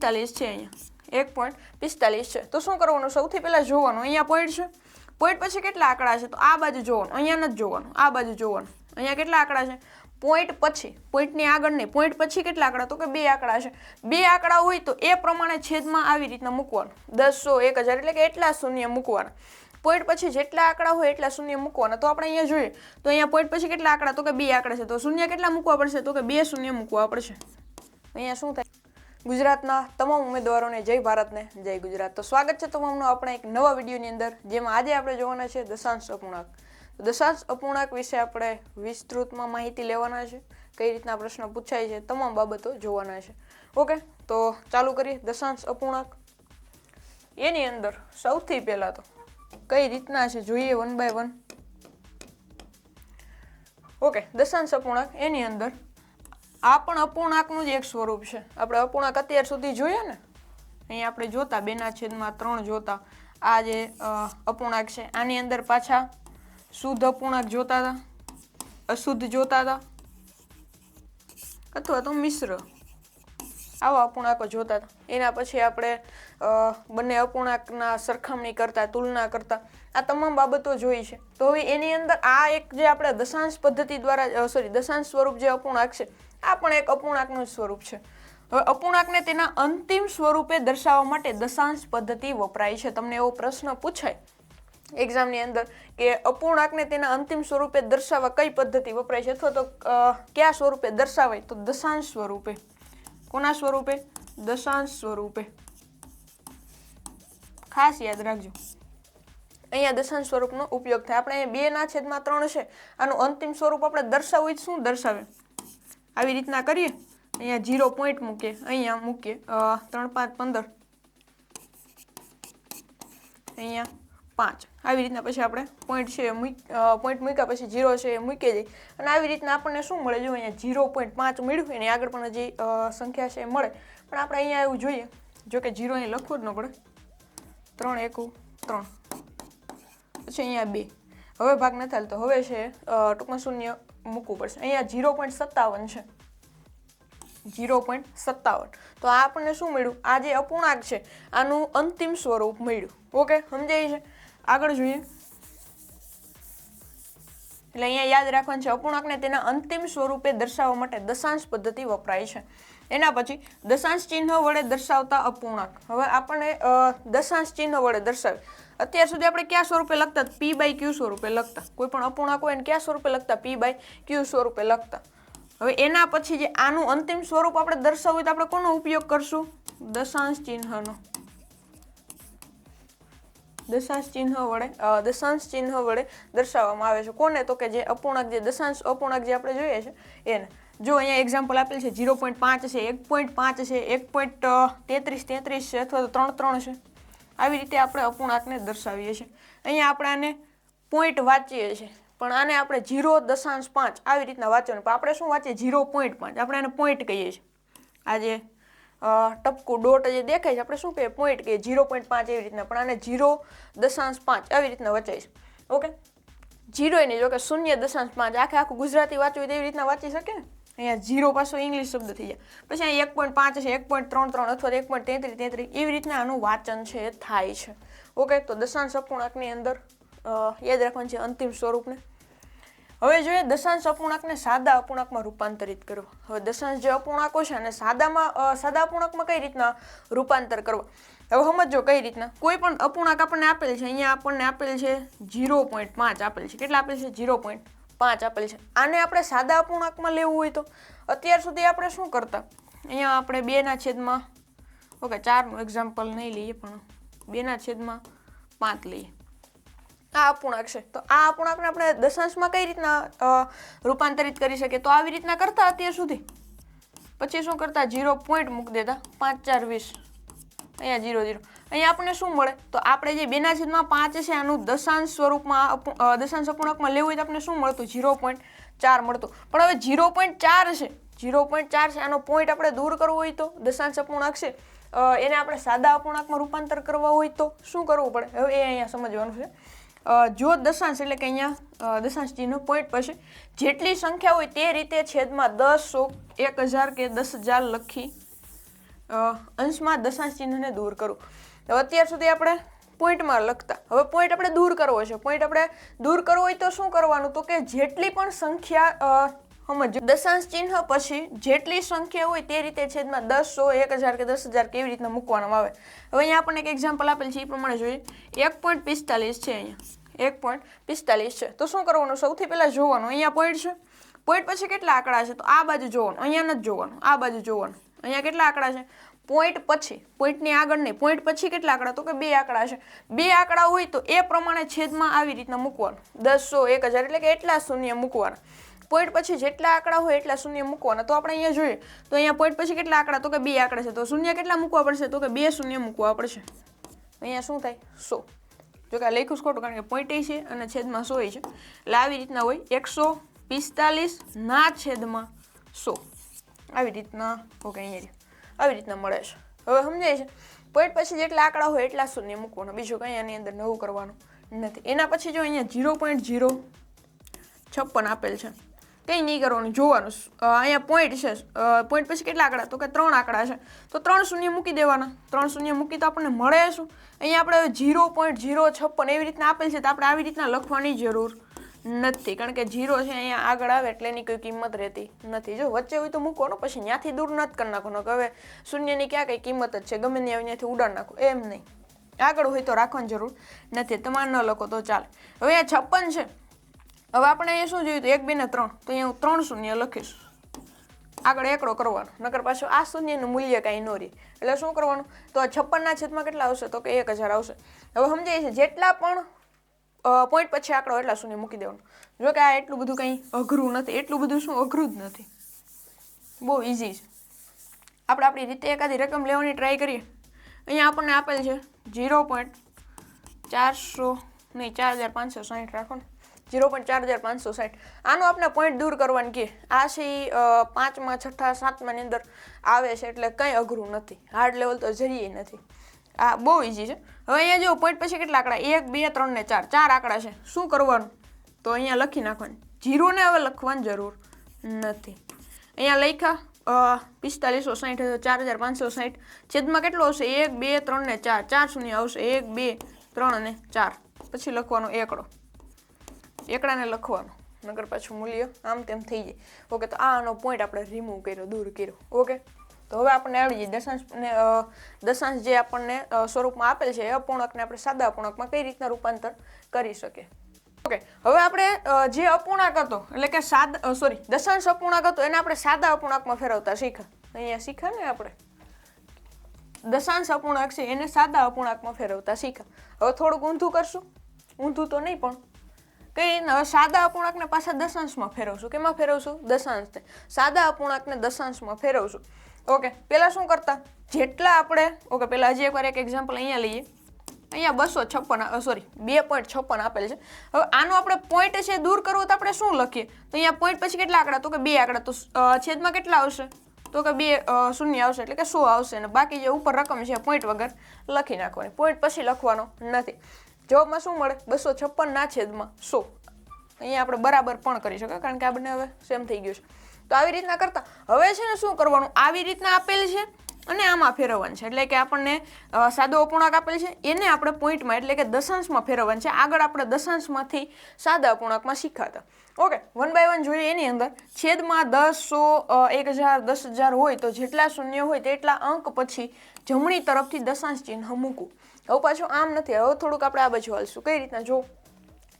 પિસ્તાલીસ છે અહીંયા. એક પોઈન્ટ પિસ્તાલીસ છે. તો શું કરવાનું? સૌથી પહેલાં જોવાનું. અહીંયા પોઈન્ટ છે. પોઈન્ટ પછી કેટલા આંકડા છે? તો આ બાજુ જોવાનું. અહીંયા નથી જોવાનું. આ બાજુ જોવાનું. અહીંયા કેટલા આંકડા છે? પોઈન્ટ પછી. પોઈન્ટની આગળ નહીં. પોઈન્ટ પછી કેટલા આંકડા? તો કે બે આંકડા છે. બે આંકડા હોય તો એ પ્રમાણે છેદમાં આવી રીતના મૂકવાનું. દસસો એક હજાર એટલે કે એટલા શૂન્ય મૂકવાના. પોઈન્ટ પછી જેટલા આંકડા હોય એટલા શૂન્ય મૂકવાના. તો આપણે અહીંયા જોઈએ. તો અહીંયા પોઈન્ટ પછી કેટલા આંકડા? તો કે બે આંકડા છે. તો શૂન્ય કેટલા મૂકવા પડશે? તો કે બે શૂન્ય મૂકવા પડશે. અહીંયા શું થાય? ગુજરાતના તમામ ઉમેદવારોને જય ભારતને જય ગુજરાત. તો સ્વાગત છે તમામનું આપણા એક નવા વિડીયોની અંદર, જેમાં આજે આપણે જોવાના છે દશાંશ અપૂર્ણાંક. દશાંશ અપૂર્ણાંક વિશે આપણે વિસ્તૃતમાં માહિતી લેવાના છે, કઈ રીતના પ્રશ્ન પૂછાય છે, તમામ બાબતો જોવાના છે. ઓકે, તો ચાલુ કરીએ દશાંશ અપૂર્ણાંક. એની અંદર સૌથી પહેલાં તો કઈ રીતના છે, જોઈએ વન બાય વન ઓકે, દશાંશ અપૂર્ણાંક એની અંદર આ પણ અપૂર્ણાંકનું જ એક સ્વરૂપ છે. આપણે અપૂર્ણાંક અત્યાર સુધી જોઈએ ને? અહીં આપણે જોતા બેના છેદમાં ત્રણ જોતા. આ જે અપૂર્ણાંક છે, આની અંદર પાછા શુદ્ધ અપૂર્ણાંક જોતા હતા, અશુદ્ધ જોતા હતા, અથવા તો મિશ્ર. આવા અપૂર્ણાંકો જોતા હતા. એના પછી આપણે બંને અપૂર્ણાંકના સરખામણી કરતા, તુલના કરતા, આ તમામ બાબતો જોઈ છે. તો હવે એની અંદર આ એક જે આપણે દશાંશ પદ્ધતિ દ્વારા સોરી દશાંશ સ્વરૂપ જે અપૂર્ણાંક છે, આ પણ એક અપૂર્ણાંકનું સ્વરૂપ છે. હવે અપૂર્ણાંકને તેના અંતિમ સ્વરૂપે દર્શાવવા માટે દશાંશ પદ્ધતિ વપરાય છે. તમને એવો પ્રશ્ન પૂછાય એક્ઝામની અંદર કે અપૂર્ણાંકને તેના અંતિમ સ્વરૂપે દર્શાવવા કઈ પદ્ધતિ વપરાય છે? અથવા તો કયા સ્વરૂપે દર્શાવાય? તો દશાંશ સ્વરૂપે. કોના સ્વરૂપે? દશાંશ સ્વરૂપે. ખાસ યાદ રાખજો. અહીંયા દશાંશ સ્વરૂપનો ઉપયોગ થાય. આપણે બે ના છેદમાં ત્રણ છે. આનું અંતિમ સ્વરૂપ આપણે દર્શાવવું શું દર્શાવે? આવી રીતના કરીએ. અહીંયા જીરો પોઈન્ટ મૂકીએ. અહીંયા મૂકીએ ત્રણ, પાંચ, પંદર. અહીંયા પાંચ. આવી રીતના પછી આપણે પોઈન્ટ છે પોઈન્ટ મૂક્યા પછી જીરો છે એ મૂકી દઈએ. અને આવી રીતના આપણને શું મળે? જો અહીંયા જીરો પોઈન્ટ પાંચ મળ્યું એની આગળ પણ હજી સંખ્યા છે એ મળે. પણ આપણે અહીંયા એવું જોઈએ, જો કે જીરો અહીં લખવું જ ન પડે. ત્રણ એકું, ત્રણ. પછી અહીંયા બે. હવે ભાગ નથી હાલતો હવે છે ટૂંકમાં શૂન્ય મૂકવું પડશે. અહીંયા જીરો પોઈન્ટ સત્તાવન છે. જીરો પોઈન્ટ સત્તાવન. તો આ આપણને શું મળ્યું? આ જે અપૂર્ણાંક છે, આનું અંતિમ સ્વરૂપ મળ્યું. ઓકે? સમજાય છે? આગળ જોઈએ. એટલે અહીંયા યાદ રાખવાનું છે, અપૂર્ણાંકને તેના અંતિમ સ્વરૂપે દર્શાવવા માટે દશાંશ પદ્ધતિ વપરાય છે. એના પછી દશાંશ ચિહ્ન વડે દર્શાવતા અપૂર્ણાંક. હવે આપણને દશાંશ ચિહ્ન વડે દર્શાવે. અત્યાર સુધી આપણે કયા સ્વરૂપે લખતા? પી બાય ક્યુ સ્વરૂપે લખતા. કોઈ પણ અપૂર્ણાંક હોય એને કયા સ્વરૂપે લખતા? પી બાય ક્યુ સ્વરૂપે લખતા. હવે એના પછી જે આનું અંતિમ સ્વરૂપ આપણે દર્શાવવું તો આપણે કોનો ઉપયોગ કરશું? દશાંશ ચિહ્નનો. દશાંશ ચિહ્ન વડે દશાંશ ચિહ્ન વડે દર્શાવવામાં આવે છે. કોને? તો કે જે અપૂર્ણાંક જે દશાંશ અપૂર્ણાંક જે આપણે જોઈએ છે એને. જો અહીંયા એક્ઝામ્પલ આપેલ છે ઝીરો પોઈન્ટ પાંચ છે એક પોઈન્ટ પાંચ છે એક પોઈન્ટ તેત્રીસ તેત્રીસ છે અથવા તો ત્રણ ત્રણ છે. આવી રીતે આપણે અપૂર્ણાંકને દર્શાવીએ છીએ. અહીંયા આપણે આને પોઈન્ટ વાંચીએ છીએ પણ આને આપણે ઝીરો દશાંશ પાંચ આવી રીતના વાંચવાનું. પણ આપણે શું વાંચીએ? ઝીરો પોઈન્ટ પાંચ. આપણે આને પોઈન્ટ કહીએ છીએ. આ જે અ, ટપકું ડોટ જે દેખાય છે, આપણે શું કહીએ પોઈન્ટ કહીએ જીરો પોઈન્ટ પાંચ એવી રીતના. પણ આને જીરો દશાંશ પાંચ આવી રીતના વચાય છે. ઓકે? જીરો નહીં જો કે શૂન્ય દશાંશ પાંચ, આખે આખું ગુજરાતી વાંચવું હોય તો એવી રીતના વાંચી શકે? ને અહીંયા જીરો પાછો ઇંગ્લિશ શબ્દ થઈ જાય. પછી અહીંયા એક પોઈન્ટ પાંચ છે એક પોઈન્ટ ત્રણ ત્રણ અથવા એક પોઈન્ટ તેત્રીસ તેત્રીસ, એવી રીતના આનું વાંચન છે, થાય છે. ઓકે? તો દશાંશ અપૂર્ણાંકની અંદર યાદ રાખવાનું છે અંતિમ સ્વરૂપને. હવે જોઈએ દશાંશ અપૂર્ણાંકને સાદા અપૂર્ણાંકમાં રૂપાંતરિત કરવો. હવે દશાંશ જે અપૂર્ણાંકો છે અને સાદામાં સાદા અપૂર્ણાંકમાં કઈ રીતના રૂપાંતર કરવા? હવે સમજો કઈ રીતના. કોઈ પણ અપૂર્ણાંક આપણને આપેલ છે, અહીંયા આપણને આપેલ છે ઝીરો પોઈન્ટ પાંચ આપેલ છે. કેટલા આપેલ છે? ઝીરો પોઈન્ટ પાંચ આપેલ છે. આને આપણે સાદા અપૂર્ણાંકમાં લેવું હોય તો? અત્યાર સુધી આપણે શું કરતા? અહીંયા આપણે બેના છેદમાં, ઓકે, ચારનું એક્ઝામ્પલ નહીં લઈએ પણ બેના છેદમાં પાંચ લઈએ. આ અપૂર્ણાંક છે. તો આ અપૂર્ણાંકને આપણે દશાંશમાં કઈ રીતના રૂપાંતરિત કરી શકીએ? તો આવી રીતના કરતા અત્યાર સુધી. પછી શું કરતા? જીરો પોઈન્ટ મૂકી દેતા. પાંચ, ચાર, વીસ. અહીંયા જીરો જીરો અહીંયા આપણને શું મળે? તો આપણે જે બેના છેદમાં પાંચ છે, આનું દશાંશ સ્વરૂપમાં દશાંશ અપૂર્ણાંકમાં લેવું હોય તો આપણને શું મળતું? જીરો પોઈન્ટ ચાર મળતું. પણ હવે જીરો પોઈન્ટ ચાર છે. જીરો પોઈન્ટ ચાર છે. આનો પોઈન્ટ આપણે દૂર કરવો હોય તો દશાંશ અપૂર્ણાંક છે. એને આપણે સાદા અપૂર્ણાંકમાં રૂપાંતર કરવા હોય તો શું કરવું પડે? હવે એ અહીંયા સમજવાનું છે. જો દશાંશ એટલે કે અહીંયા દશાંશ ચિહ્ન પોઈન્ટ પછી જેટલી સંખ્યા હોય તે રીતે છેદમાં દસ સો એક હજાર કે દસ હજાર લખી અંશમાં દશાંશ ચિહ્નને દૂર કરું. તો અત્યાર સુધી આપણે પોઈન્ટમાં લખતા. હવે પોઈન્ટ આપણે દૂર કરવો છે. પોઈન્ટ આપણે દૂર કરવો હોય તો શું કરવાનું? તો કે જેટલી પણ સંખ્યા સમજો દશાંશ ચિહ્ન પછી જેટલી સંખ્યા હોય તે રીતે છેદમાં દસ સો, એક હજાર કે દસ હજાર કેવી રીતના મૂકવામાં આવે? હવે અહીંયા આપણને એક એક્ઝામ્પલ આપેલ છે, એ પ્રમાણે જોઈએ. એક પોઈન્ટ પિસ્તાલીસ છે અહીંયા. એક પોઈન્ટ પિસ્તાલીસ છે. તો શું કરવાનું? સૌથી પહેલાં જોવાનું. અહીંયા પોઈન્ટ છે. પોઈન્ટ પછી કેટલા આંકડા છે? તો આ બાજુ જોવાનું. અહીંયા નથી જોવાનું. આ બાજુ જોવાનું. અહીંયા કેટલા આંકડા છે? પોઈન્ટ પછી. પોઈન્ટની આગળ નહીં. પોઈન્ટ પછી કેટલા આંકડા? તો કે બે આંકડા છે. બે આંકડા હોય તો એ પ્રમાણે છેદમાં આવી રીતના મૂકવાનું. દસ સો, એક હજાર એટલે કે એટલા શૂન્ય મૂકવાના. પોઈન્ટ પછી જેટલા આંકડા હોય એટલા શૂન્ય મૂકવાના તો આપણે અહીંયા જોઈએ, તો અહીંયા પોઈન્ટ પછી કેટલા આંકડા? તો કે બે આંકડા છે. તો શૂન્ય કેટલા મૂકવા પડશે? તો કે બે શૂન્ય મૂકવા પડશે. અહીંયા શું થાય? સો. જો કે આ લખ્યું ખોટું, કારણ કે પોઈન્ટ છે અને છેદમાં સો છે. એટલે આવી રીતના હોય. એકસો પિસ્તાલીસ ના છેદમાં સો. આવી રીતના, ઓકે, અહીંયા આવી રીતના મળે છે. હવે સમજાય છે? પોઈન્ટ પછી જેટલા આંકડા હોય એટલા શૂન્ય મૂકવાનો. બીજું કંઈ આની અંદર નવું કરવાનું નથી. એના પછી જો અહીંયા ઝીરો પોઈન્ટ ઝીરો છપ્પન આપેલ છે. કંઈ નહીં કરવાનું, જોવાનું. અહીંયા પોઈન્ટ છે. પોઈન્ટ પછી કેટલા આંકડા? તો કે ત્રણ આંકડા છે. તો ત્રણ શૂન્ય મૂકી દેવાના. ત્રણ શૂન્ય મૂકી તો આપણને મળે શું? અહીંયા આપણે ઝીરો પોઈન્ટ ઝીરો છપ્પન એવી રીતના આપેલ છે તો આપણે આવી રીતના લખવાની જરૂર નથી. કારણ કે ઝીરો છે અહીંયા આગળ આવે એટલે એની કોઈ કિંમત રહેતી નથી. જો વચ્ચે હોય તો મૂકવાનો પછી ત્યાંથી દૂર નથી કરી નાખવાનો કે હવે શૂન્યની ક્યાં કંઈ કિંમત જ છે? ગમે ત્યાં ત્યાંથી ઉડાડ નાખો. એમ નહીં. આગળ હોય તો રાખવાની જરૂર નથી. તમારે ન લખો તો ચાલે. હવે અહીંયા છપ્પન છે. હવે આપણે અહીંયા શું જોયું એક બે ને ત્રણ. તો અહીંયા હું ત્રણ શૂન્ય લખીશ. આગળ એકડો કરવાનો. નકર પાછું આ શૂન્યનું મૂલ્ય કાંઈ ન રહે. એટલે શું કરવાનું? તો આ છપ્પનના છેદમાં કેટલા આવશે? તો કે એક હજાર આવશે. હવે સમજાય છે, જેટલા પણ પોઈન્ટ પછી આંકડો એટલા શૂન્ય મૂકી દેવાનું. જો કે આ એટલું બધું કંઈ અઘરું નથી. એટલું બધું શું અઘરું જ નથી. બહુ ઇઝી છે. આપણે આપણી રીતે એકાદી રકમ લેવાની ટ્રાય કરીએ. અહીંયા આપણને આપેલ છે ઝીરો પોઈન્ટ ચારસો નહીં, ચાર હજાર પાંચસો સાઠ રાખો ને. ઝીરો પોઈન્ટ ચાર હજાર પાંચસો સાઠ. આનો આપણે પોઈન્ટ દૂર કરવાનું કે આ છે એ પાંચમા, છઠ્ઠા, સાતમાની અંદર આવે છે એટલે કંઈ અઘરું નથી. હાર્ડ લેવલ તો જરીએ નથી. આ બહુ ઇઝી છે. હવે અહીંયા જો પોઈન્ટ પછી કેટલા આંકડા? એક, બે, ત્રણ ને ચાર. ચાર આંકડા છે. શું કરવાનું? તો અહીંયા લખી નાખવાનું. જીરોને હવે લખવાની જરૂર નથી. અહીંયા લખ્યા પિસ્તાલીસો સાઠ, ચાર હજાર પાંચસો સાઠ. છેદમાં કેટલો હશે એક, બે, ત્રણ ને ચાર. ચાર શૂન્ય આવશે. એક, બે, ત્રણ અને ચાર. પછી લખવાનો એકડો. એકડાને લખવાનો. નગર પાછું મૂલ્ય, આમ તેમ થઈ જાય. ઓકે, તો આ આનો પોઈન્ટ આપણે રિમૂવ કર્યો, દૂર કર્યો. ઓકે, તો હવે આપણને આવડી જાય દશાંશ દશાંશ જે આપણને સ્વરૂપમાં આપેલ છે, એ અપૂર્ણાંકને આપણે સાદા અપૂર્ણાંકમાં કઈ રીતના રૂપાંતર કરી શકીએ? ઓકે, હવે આપણે જે અપૂર્ણાંક હતો, એટલે કે સાદા સોરી દશાંશ અપૂર્ણાંક હતો, એને આપણે સાદા અપૂર્ણાંકમાં ફેરવતા શીખા. અહીંયા શીખ્યા ને આપણે? દશાંશ અપૂર્ણાંક છે, એને સાદા અપૂર્ણાંકમાં ફેરવતા શીખા. હવે થોડુંક ઊંધું કરશું. ઊંધું તો નહીં પણ હવે સાદા અપૂર્ણાંકને પાછા દશાંશમાં ફેરવશું. કેમાં ફેરવશું? દશાંશને સાદા અપૂર્ણાંકને દશાંશમાં ફેરવશું. ઓકે પહેલાં શું કરતા? જેટલા આપણે, ઓકે પહેલાં હજી એકવાર એક એક્ઝામ્પલ અહીંયા લઈએ. અહીંયા બસો છપ્પન સોરી બે પોઈન્ટ છપ્પન આપેલ છે. હવે આનો આપણે પોઈન્ટ છે દૂર કરવો તો આપણે શું લખીએ? તો અહીંયા પોઈન્ટ પછી કેટલા આંકડા? તો કે બે આંકડા. તો છેદમાં કેટલા આવશે? તો કે બે શૂન્ય આવશે, એટલે કે સો આવશે. અને બાકી જે ઉપર રકમ છે પોઈન્ટ વગર લખી નાખવાની. પોઈન્ટ પછી લખવાનો નથી. જવાબમાં શું મળે? બસો છપ્પનના છેદમાં સો. અહીંયા આપણે બરાબર પણ કરી શકાય કારણ કે આ બંને હવે સેમ થઈ ગયું છે. તો આવી રીતના કરતા, હવે છે ને શું કરવાનું? આવી રીતના આપેલ છે અને આમાં ફેરવવાનું છે. એટલે કે આપણને સાદો અપૂર્ણાંક આપેલ છે, એને આપણે પોઈન્ટમાં, એટલે કે દશાંશમાં ફેરવવાનું છે. આગળ આપણે દશાંશમાંથી સાદા અપૂર્ણાંકમાં શીખાતા ઓકે વન બાય વન જોઈએ એની અંદર. છેદમાં દસ, સો એક હજાર, દસ હજાર હોય તો જેટલા શૂન્ય હોય તેટલા અંક પછી જમણી તરફથી દશાંશ ચિહ્ન મૂકવું. હવે પાછું આમ નથી, હવે થોડુંક આપણે આ બાજુ હાલશું. કઈ રીતના? જો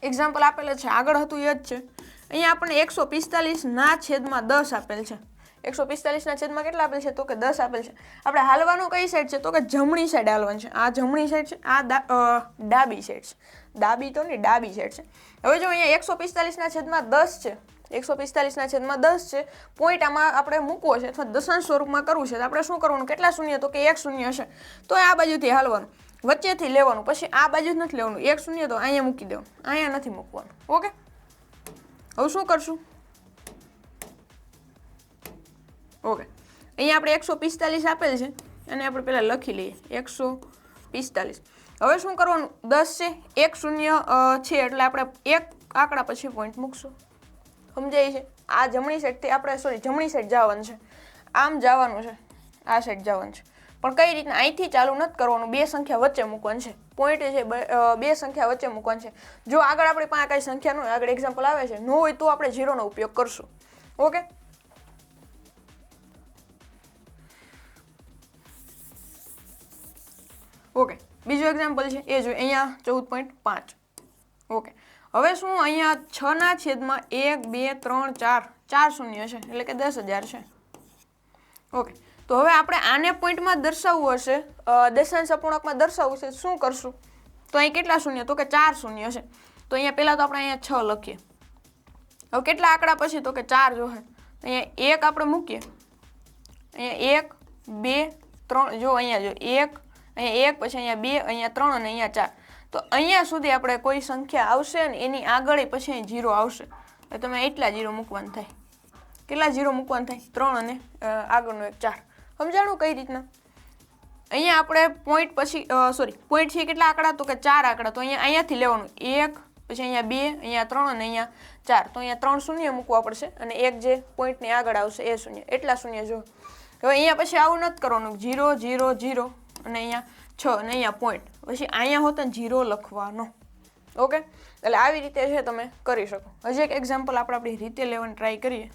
એક્ઝામ્પલ આપેલ છે. આગળ હતું એ જ છે. અહીંયા આપણને એકસો પિસ્તાલીસના છેદમાં દસ આપેલ છે. એકસો પિસ્તાલીસના છેદમાં કેટલા આપેલ છે? તો કે દસ આપેલ છે. આપણે હાલવાનું કઈ સાઈડ છે? તો કે જમણી સાઈડ હાલવાનું છે. આ જમણી સાઈડ છે, આ ડાબી સાઈડ છે. ડાબી તો નહીં, ડાબી સાઈડ છે. હવે જો અહીંયા એકસો પિસ્તાલીસના છેદમાં દસ છે. એકસો પિસ્તાલીસના છેદમાં દસ છે. પોઈન્ટ આમાં આપણે મૂકવો છે અથવા દશાંશ સ્વરૂપમાં કરવું છે. તો આપણે શું કરવાનું? કેટલા શૂન્ય? તો કે એક શૂન્ય છે. તો આ બાજુથી હાલવાનું. વચ્ચેથી લેવાનું, પછી આ બાજુ જ નથી લેવાનું. એક શૂન્ય તો અહીંયા મૂકી દેવાનું અહીંયા નથી મૂકવાનું. ઓકે? હવે શું કરશું? ઓકે. અહીંયા આપણે એકસો પિસ્તાલીસ આપેલ છે. અને આપણે પહેલાં લખી લઈએ. એકસો પિસ્તાલીસ. હવે શું કરવાનું? દસ છે. એક શૂન્ય છે. એટલે આપણે એક આંકડા પછી પોઈન્ટ મૂકશું. સમજાય છે? આ જમણી સાઈડથી આપણે સોરી જમણી સાઈડ જવાનું છે. આમ જવાનું છે. આ સાઈડ જવાનું છે. પણ કઈ રીતના અહીંથી ચાલુ નથી કરવાનું? બે સંખ્યા વચ્ચે મૂકવાનું છે. પોઈન્ટ છે, બે સંખ્યા વચ્ચે મૂકવાનું છે. જો આગળ આપણી પાસે કઈ સંખ્યા હોય આગળ એક્ઝામ્પલ આવે છે, ન હોય તો આપણે ઝીરોનો ઉપયોગ કરશું. ઓકે ઓકે બીજું એક્ઝામ્પલ છે, એ જો અહીંયા ચૌદ પોઈન્ટ પાંચ. ઓકે હવે શું અહીંયા છ ના છેદમાં એક, બે, ત્રણ, ચાર ચાર શૂન્ય છે, એટલે કે દસ હજાર છે. ઓકે તો હવે આપણે આને પોઈન્ટમાં દર્શાવવું હશે. દશાંશ અપૂર્ણાંકમાં દર્શાવવું છે, શું કરશું? તો અહીં કેટલા શૂન્ય? તો કે ચાર શૂન્ય છે. તો અહીંયા પહેલાં તો આપણે અહીંયા છ લખીએ. હવે કેટલા આંકડા પછી? તો કે ચાર જોહે અહીંયા એક આપણે મૂકીએ. અહીંયા એક, બે, ત્રણ, જો અહીંયા જો એક, અહીંયા એક, પછી અહીંયા બે, અહીંયા ત્રણ અને અહીંયા ચાર. તો અહીંયા સુધી આપણે કોઈ સંખ્યા આવશે ને એની આગળ પછી અહીં જીરો આવશે. તમે એટલા જીરો મૂકવાનું થાય. કેટલા જીરો મૂકવાનું થાય? ત્રણ અને આગળનો એક ચાર. સમજાણું કઈ રીતના? અહીંયા આપણે પોઈન્ટ પછી સોરી પોઈન્ટ છે કેટલા આંકડા? તો કે ચાર આંકડા. તો અહીંયા, અહીંયાથી લેવાનું. એક, પછી અહીંયા બે, અહીંયા ત્રણ અને અહીંયા ચાર. તો અહીંયા ત્રણ શૂન્ય મૂકવા પડશે અને એક જે પોઈન્ટની આગળ આવશે એ શૂન્ય. એટલા શૂન્ય જો. હવે અહીંયા પછી આવું નથી કરવાનું. જીરો જીરો જીરો અને અહીંયા છ અને અહીંયા પોઈન્ટ પછી અહીંયા હોત ને જીરો લખવાનો. ઓકે એટલે આવી રીતે છે તમે કરી શકો. હજી એક એક્ઝામ્પલ આપણે આપણી રીતે લેવાની ટ્રાય કરીએ.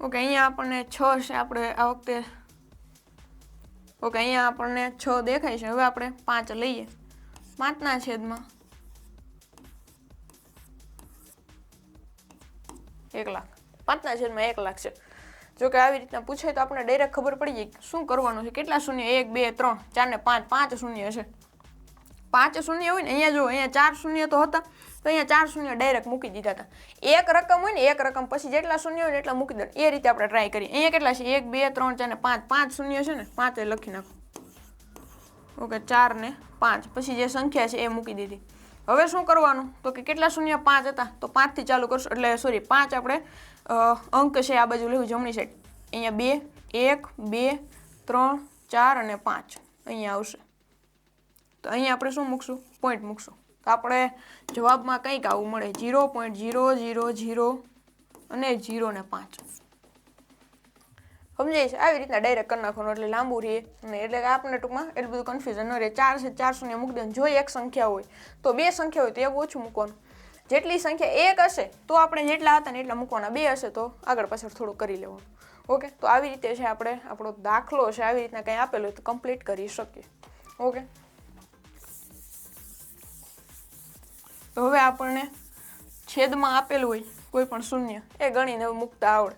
ઓકે અહીંયા આપણને છ છે. આપણે આ વખતે ઓકે અહીંયા આપણને છ દેખાય છે. હવે આપણે પાંચ લઈએ. પાંચના છેદમાં એક લાખ. પાંચના છેદમાં એક લાખ છે. જો કે આવી રીતના પૂછાય તો આપણે ડાયરેક્ટ ખબર પડી જાય શું કરવાનું છે? કેટલા શૂન્ય? એક, બે, ત્રણ, ચાર ને પાંચ. પાંચ શૂન્ય છે. પાંચ શૂન્ય હોય ને, અહીંયા જો, અહીંયા ચાર શૂન્ય તો હતા, તો અહીંયા ચાર શૂન્ય ડાયરેક્ટ મૂકી દીધા હતા. એક રકમ હોય ને, એક રકમ પછી જેટલા શૂન્ય હોય એટલા મૂકી દે એ રીતે આપણે ટ્રાય કરીએ. અહીંયા કેટલા છે? એક, બે, ત્રણ, ચાર ને પાંચ. પાંચ શૂન્ય છે ને, પાંચ લખી નાખો. ઓકે, ચાર ને પાંચ. પછી જે સંખ્યા છે એ મૂકી દીધી. હવે શું કરવાનું? તો કે કેટલા શૂન્ય? પાંચ હતા. તો પાંચથી ચાલુ કરશું. એટલે સોરી પાંચ આપણે અંક છે આ બાજુ લેવું જમણી સાઈડ અહીંયા બે, એક, બે, ત્રણ, ચાર અને પાંચ. અહીંયા આવશે. તો અહીંયા આપણે શું મૂકશું? પોઈન્ટ મૂકશું. તો આપણે જવાબમાં કંઈક આવું મળે. Zero point zero zero zero અને જીરો ને પાંચ. સમજાય છે? આવી રીતના ડાયરેક્ટ કરી નાખવાનું એટલે લાંબુ રહે. અને એટલે આપણને ટૂંકમાં એટલું બધું કન્ફ્યુઝન ન રહે. ચાર છે ચારસો ને મૂકી દેવાનું. જો એક સંખ્યા હોય, તો બે સંખ્યા હોય, તો એક ઓછું મૂકવાનું. જેટલી સંખ્યા એક હશે, તો આપણે જેટલા હતા ને એટલા મૂકવાના. બે હશે, તો આગળ પાછળ થોડું કરી લેવાનું. ઓકે તો આવી રીતે છે આપણે, આપણો દાખલો છે, આવી રીતના કંઈ આપેલું તો કમ્પ્લીટ કરી શકીએ. ઓકે તો હવે આપણને છેદમાં આપેલું હોય, કોઈ પણ શૂન્ય. એ ગણીને મૂકતા આવડે.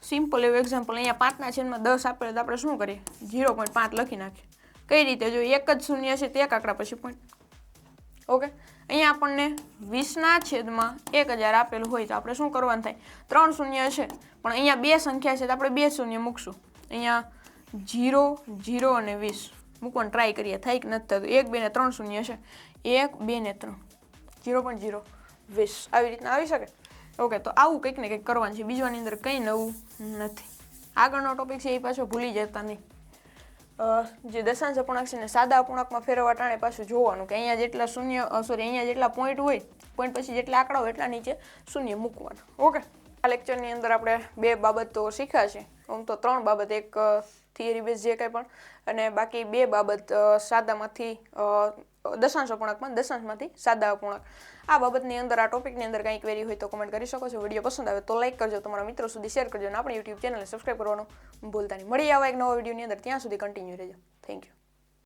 સિમ્પલ એવું એક્ઝામ્પલ અહીંયા પાંચના છેદમાં દસ આપેલ તો આપણે શું કરીએ? ઝીરો પોઈન્ટ પાંચ લખી નાખીએ. કઈ રીતે? જો એક જ શૂન્ય છે તે એક આંકડા પછી પોઈન્ટ ઓકે અહીંયા આપણને વીસના છેદમાં એક હજાર આપેલું હોય તો આપણે શું કરવાનું થાય? ત્રણ શૂન્ય છે. પણ અહીંયા બે સંખ્યા છે તો આપણે બે શૂન્ય મૂકશું. અહીંયા જીરો જીરો અને વીસ. મૂકવાનું ટ્રાય કરીએ થાય કે નથી થતું. એક, બે ને ત્રણ શૂન્ય છે. એક, બે ને ત્રણ. જીરો પોઈન્ટ જીરો વીસ આવી રીતના આવી શકે? ઓકે તો આવું કંઈક ને કંઈક કરવાનું છે. બીજાની અંદર કંઈ નવું નથી. આગળનો ટોપિક છે એ પાછો ભૂલી જતા નહીં. જે દશાંશ અપૂર્ણાંક છે ને સાદા અપૂર્ણાંકમાં ફેરવવા ટાણે પાછું જોવાનું કે અહીંયા જેટલા શૂન્ય સોરી અહીંયા જેટલા પોઈન્ટ હોય પોઈન્ટ પછી જેટલા આંકડા હોય એટલા નીચે શૂન્ય મૂકવાના. ઓકે આ લેક્ચરની અંદર આપણે બે બાબતો શીખ્યા છે. આમ તો ત્રણ બાબત, એક થિયરી બેઝ જે કંઈ પણ. અને બાકી બે બાબત સાદામાંથી દશાંશ અપૂર્ણાંકમાં દશાંશમાંથી સાદા અપૂર્ણાંક આ બાબતની અંદર, આ ટોપિકની અંદર કંઈ ક્વેરી હોય તો કમેન્ટ કરી શકો છો. વીડિયો પસંદ આવે તો લાઈક કરજો, તમારા મિત્રો સુધી શેર કરજો અને આપણી યુટ્યુબ ચેનલને સબસ્ક્રાઈબ કરવાનું ભૂલતા નહીં. મળી આવા એક નવા વિડીયોની અંદર, ત્યાં સુધી કન્ટિન્યુ રહેજો. Thank you